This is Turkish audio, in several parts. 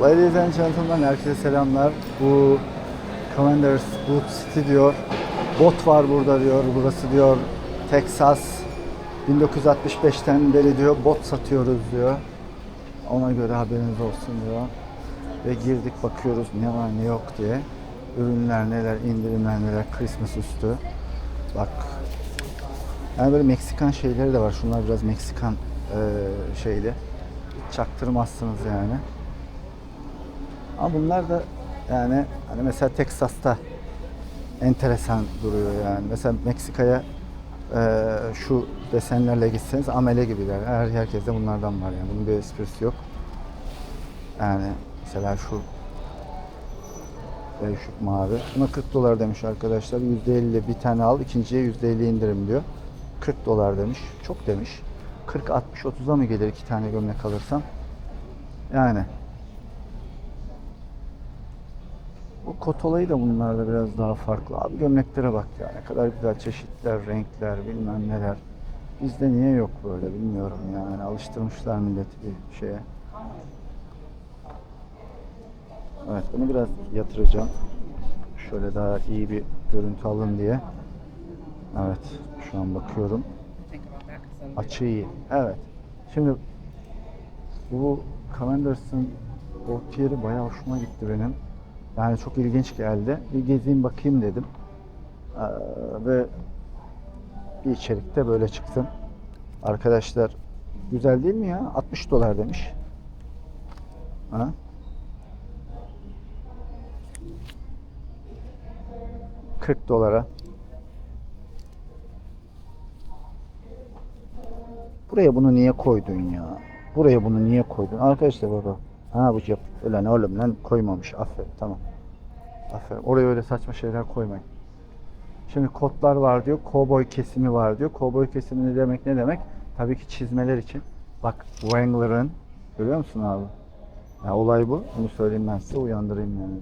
Ladies and gentlemen herkese selamlar. Bu Commanders Boot City diyor. Bot var burada diyor. Burası diyor Texas. 1965'ten beri diyor bot satıyoruz diyor. Ona göre haberiniz olsun diyor. Ve girdik bakıyoruz ne var ne yok diye. Ürünler neler, indirimler neler, Christmas üstü. Bak. Yani böyle Meksikan şeyleri de var. Şunlar biraz Meksikan eee şeyli. Çaktırmazsınız yani. Ama bunlar da yani hani mesela Teksas'ta enteresan duruyor yani. Mesela Meksika'ya eee, şu desenlerle gitseniz amele gibiler. Her herkeste bunlardan var yani. Bunun bir esprisi yok. Yani mesela şu değişik mavi. Buna 40 dolar demiş arkadaşlar. %50 bir tane al, ikinciye %50 indirim diyor. 40 dolar demiş. Çok demiş. 40 60 30'a mı gelir iki tane gömlek alırsam? Yani Bu kot olayı da bunlarda biraz daha farklı. Abi gömleklere bak ya ne kadar güzel çeşitler, renkler, bilmem neler. Bizde niye yok böyle bilmiyorum yani. Alıştırmışlar milleti bir şeye. Evet bunu biraz yatıracağım. Şöyle daha iyi bir görüntü alın diye. Evet şu an bakıyorum. Açı iyi. Evet. Şimdi bu Commanders'ın portiyeri bayağı hoşuma gitti benim. Yani çok ilginç geldi. Bir gezeyim bakayım dedim. Ee, ve bir içerikte böyle çıktım. Arkadaşlar güzel değil mi ya? 60 dolar demiş. Ha? ...40 dolara. Buraya bunu niye koydun ya? Buraya bunu niye koydun? Arkadaşlar baba. Ha bu yap. Ulan oğlum lan koymamış. Aferin tamam. Aferin. Oraya öyle saçma şeyler koymayın. Şimdi kotlar var diyor. Cowboy kesimi var diyor. Cowboy kesimi ne demek ne demek? Tabii ki çizmeler için. Bak Wrangler'ın görüyor musun abi? Ya olay bu. Bunu söyleyeyim ben size uyandırayım yani.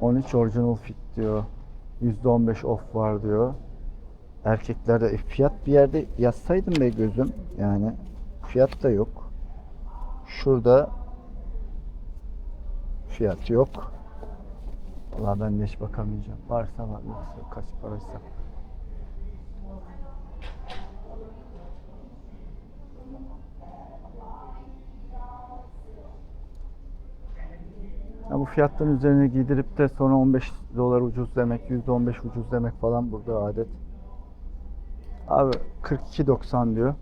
...13 original fit diyor. %15 off var diyor. Erkeklerde e, fiyat bir yerde yazsaydım be gözüm. Yani fiyat da yok. Şurada fiyat yok. Valla ben de bakamayacağım. Varsa var, yoksa yok. kaç paraysa. Ya bu fiyatların üzerine giydirip de sonra 15 dolar ucuz demek, %15 ucuz demek falan burada adet. Abi 42.90 diyor.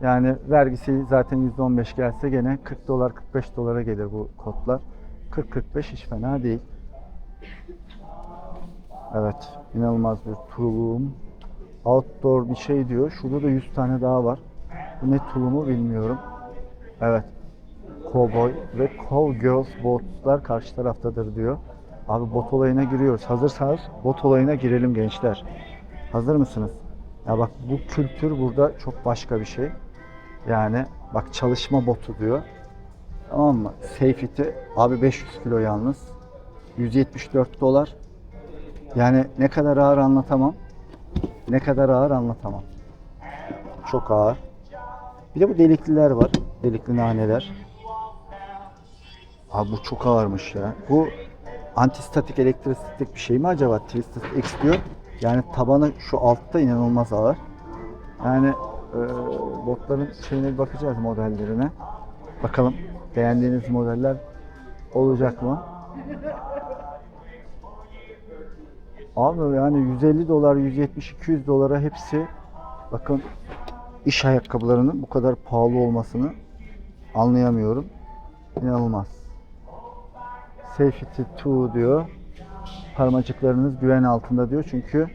Yani vergisi zaten %15 gelse gene 40 dolar 45 dolara gelir bu kodlar. 40-45 hiç fena değil. Evet inanılmaz bir tulum. Outdoor bir şey diyor. Şurada da 100 tane daha var. Bu ne tulumu bilmiyorum. Evet. Cowboy ve Cowgirls botlar karşı taraftadır diyor. Abi bot olayına giriyoruz. Hazırsanız bot olayına girelim gençler. Hazır mısınız? Ya bak bu kültür burada çok başka bir şey. Yani bak çalışma botu diyor. Tamam mı? Safety abi 500 kilo yalnız. 174 dolar. Yani ne kadar ağır anlatamam. Ne kadar ağır anlatamam. Çok ağır. Bir de bu delikliler var. Delikli naneler. Abi bu çok ağırmış ya. Bu antistatik elektrostatik bir şey mi acaba? Twisted X diyor. Yani tabanı şu altta inanılmaz ağır. Yani e, botların şeyine bir bakacağız modellerine. Bakalım beğendiğiniz modeller olacak mı? Abi yani 150 dolar, 170, 200 dolara hepsi bakın iş ayakkabılarının bu kadar pahalı olmasını anlayamıyorum. İnanılmaz. Safety 2 diyor. Parmacıklarınız güven altında diyor. Çünkü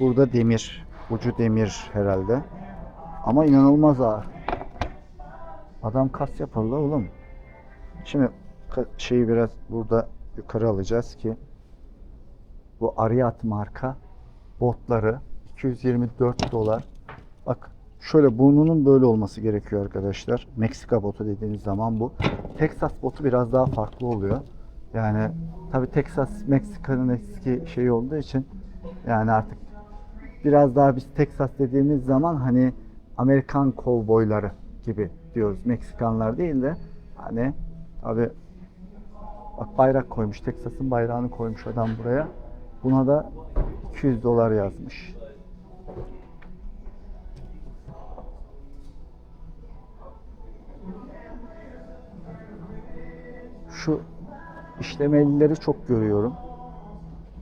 burada demir. Ucu demir herhalde. Ama inanılmaz ağır. Adam kas yapar la oğlum. Şimdi şeyi biraz burada yukarı alacağız ki bu Ariat marka botları 224 dolar. Bak şöyle burnunun böyle olması gerekiyor arkadaşlar. Meksika botu dediğiniz zaman bu. Texas botu biraz daha farklı oluyor. Yani tabi Texas Meksika'nın eski şeyi olduğu için yani artık biraz daha biz Texas dediğimiz zaman hani Amerikan kovboyları gibi diyoruz. Meksikanlar değil de hani abi bak bayrak koymuş. Texas'ın bayrağını koymuş adam buraya. Buna da 200 dolar yazmış. Şu işlemelileri çok görüyorum.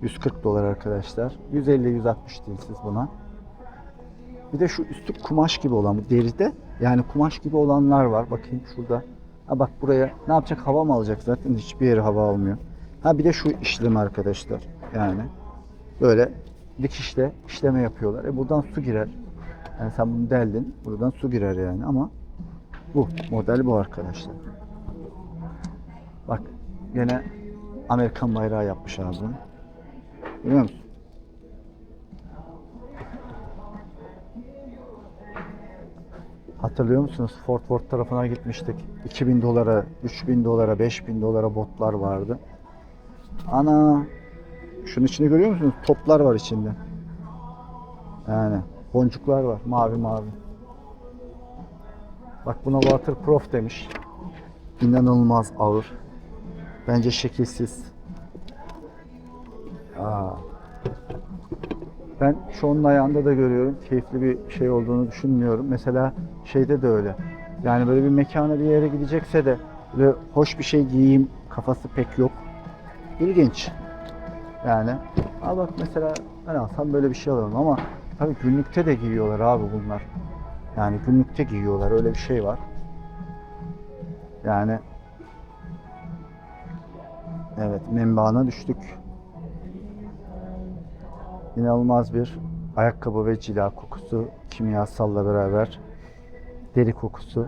140 dolar arkadaşlar. 150-160 değil siz buna. Bir de şu üstü kumaş gibi olan bu deride yani kumaş gibi olanlar var. Bakayım şurada. Ha bak buraya ne yapacak? Hava mı alacak zaten? Hiçbir yere hava almıyor. Ha bir de şu işlem arkadaşlar. Yani böyle dikişle işleme yapıyorlar. E buradan su girer. Yani sen bunu deldin. Buradan su girer yani ama bu model bu arkadaşlar. Bak gene Amerikan bayrağı yapmış bunu. Görüyor musun? Hatırlıyor musunuz? Fort Worth tarafına gitmiştik. 2000 dolara, 3000 dolara, 5000 dolara botlar vardı. Ana! Şunun içini görüyor musunuz? Toplar var içinde. Yani boncuklar var. Mavi mavi. Bak buna waterproof demiş. İnanılmaz ağır. Bence şekilsiz. Aa. Ben onun ayağında da görüyorum. Keyifli bir şey olduğunu düşünmüyorum. Mesela şeyde de öyle. Yani böyle bir mekana bir yere gidecekse de böyle hoş bir şey giyeyim kafası pek yok. İlginç. Yani al bak mesela ben alsam böyle bir şey alalım ama tabii günlükte de giyiyorlar abi bunlar. Yani günlükte giyiyorlar öyle bir şey var. Yani evet menbaana düştük. İnanılmaz bir ayakkabı ve cila kokusu kimyasalla beraber deri kokusu.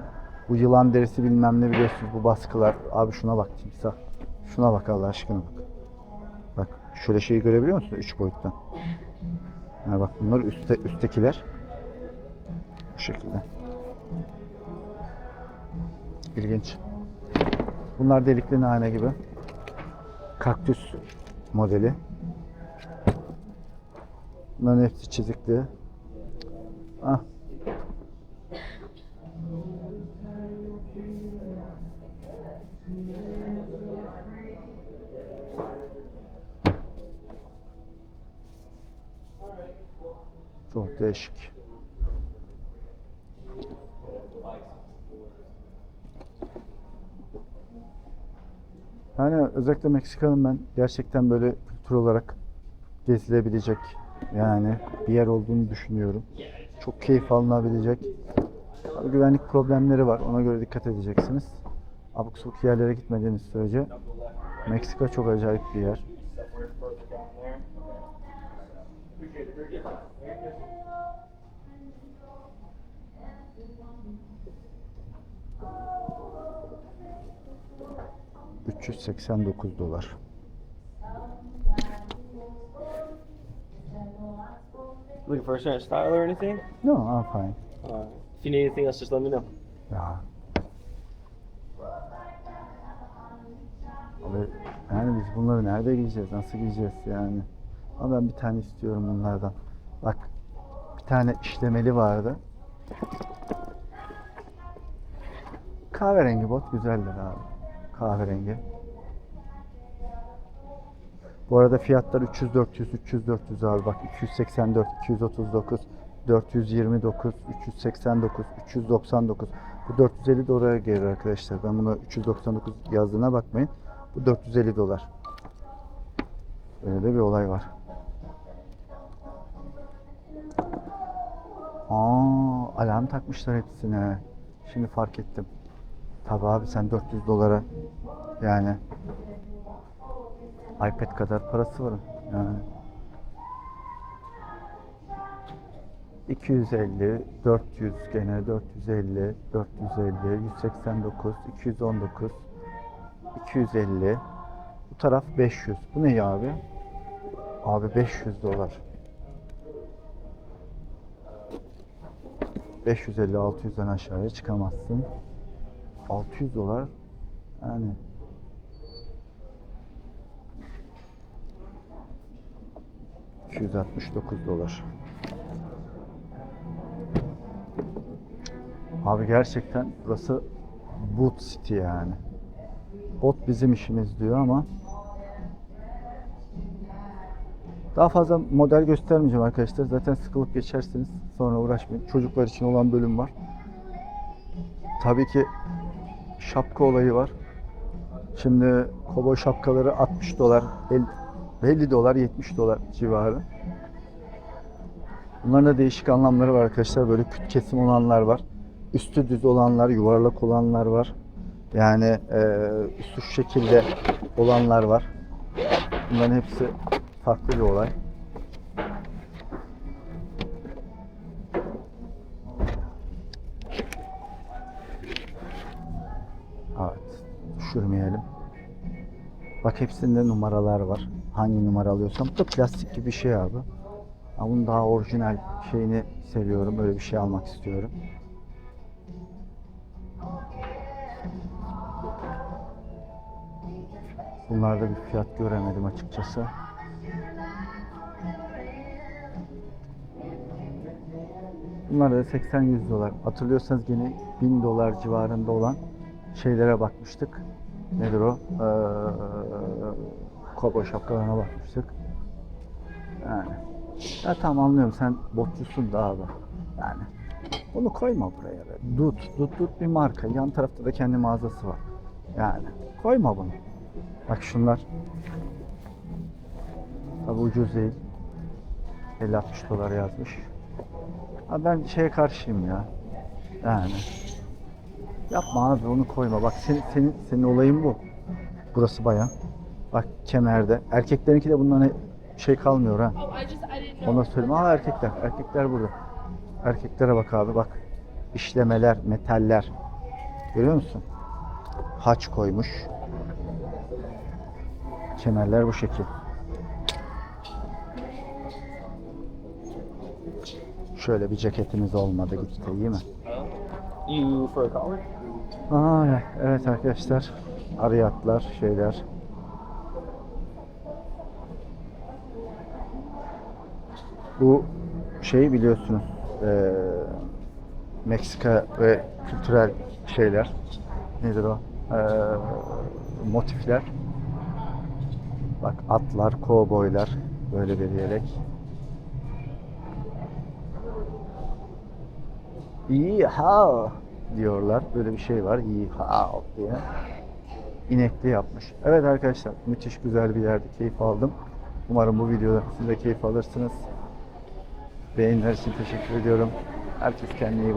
Bu yılan derisi bilmem ne biliyorsunuz bu baskılar. Abi şuna bak timsah. Şuna bak Allah aşkına bak. Bak şöyle şeyi görebiliyor musun? Üç boyuttan. Ha bak bunlar üstte, üsttekiler. Bu şekilde. İlginç. Bunlar delikli nane gibi. Kaktüs modeli. Bunların hepsi çizikli. Ah. Çok değişik. Yani özellikle Meksika'nın ben gerçekten böyle kültür olarak gezilebilecek yani bir yer olduğunu düşünüyorum. Çok keyif alınabilecek. Tabii güvenlik problemleri var. Ona göre dikkat edeceksiniz. Abuk sabuk yerlere gitmediğiniz sürece Meksika çok acayip bir yer. ...389 dolar. Looking for a certain style or anything? No, I'm fine. Uh, if you need anything else, just let me know. Ya. Abi, yani biz bunları nerede giyeceğiz? Nasıl giyeceğiz yani? Ama ben bir tane istiyorum bunlardan. Bak bir tane işlemeli vardı. Kahverengi bot güzeldir abi. Kahverengi. Bu arada fiyatlar 300 400 300 400 abi bak 284 239 429 389 399 bu 450 dolara gelir arkadaşlar. Ben buna 399 yazdığına bakmayın. Bu 450 dolar. Böyle de bir olay var. Aa, alarm takmışlar hepsine. Şimdi fark ettim. Tabi abi sen 400 dolara yani iPad kadar parası var. Yani 250, 400 gene 450, 450, 189, 219, 250. Bu taraf 500. Bu ne ya abi? Abi 500 dolar. 550 600'den aşağıya çıkamazsın. 600 dolar yani ...269 dolar. Abi gerçekten burası Boot City yani. Bot bizim işimiz diyor ama daha fazla model göstermeyeceğim arkadaşlar. Zaten sıkılıp geçersiniz. Sonra uğraşmayın. Çocuklar için olan bölüm var. Tabii ki şapka olayı var. Şimdi kovboy şapkaları 60 dolar, 50, 50 dolar, 70 dolar civarı. Bunların da değişik anlamları var arkadaşlar. Böyle küt kesim olanlar var. Üstü düz olanlar, yuvarlak olanlar var. Yani e, üstü şu şekilde olanlar var. Bunların hepsi farklı bir olay. Evet, düşürmeyelim. Bak hepsinde numaralar var. Hangi numara alıyorsam. Bu da plastik gibi bir şey abi. Ama bunun daha orijinal şeyini seviyorum. Öyle bir şey almak istiyorum. Bunlarda bir fiyat göremedim açıkçası. Bunlar da 80-100 dolar. Hatırlıyorsanız yine 1000 dolar civarında olan şeylere bakmıştık. Nedir o? Ee, kovboy şapkalarına bakmıştık. Yani. Ya tamam anlıyorum sen botçusun da abi. Yani. Onu koyma buraya be. Dut, Dut, Dut bir marka. Yan tarafta da kendi mağazası var. Yani. Koyma bunu. Bak şunlar. Tabi ucuz değil. 50-60 dolar yazmış. Ha ben şeye karşıyım ya. Yani. Yapma abi onu koyma. Bak senin, senin, senin olayın bu. Burası bayan. Bak kemerde. Erkeklerinki de bundan şey kalmıyor ha. Oh. Ona söyleyeyim. Aa erkekler. Erkekler burada. Erkeklere bak abi bak. İşlemeler, metaller. Görüyor musun? Haç koymuş. Kemerler bu şekil. Şöyle bir ceketimiz olmadı gitti iyi mi? You for a collar? Aa, evet arkadaşlar. Ariyatlar, şeyler. Bu şey biliyorsunuz eee, Meksika ve kültürel şeyler. Nedir o? Eee, motifler. Bak atlar, kovboylar. Böyle bir yelek. Yeehaw diyorlar. Böyle bir şey var. Yeehaw diye. İnekli yapmış. Evet arkadaşlar müthiş güzel bir yerde keyif aldım. Umarım bu videoda siz de keyif alırsınız. Beğeniler için teşekkür ediyorum. Herkes kendine iyi bak.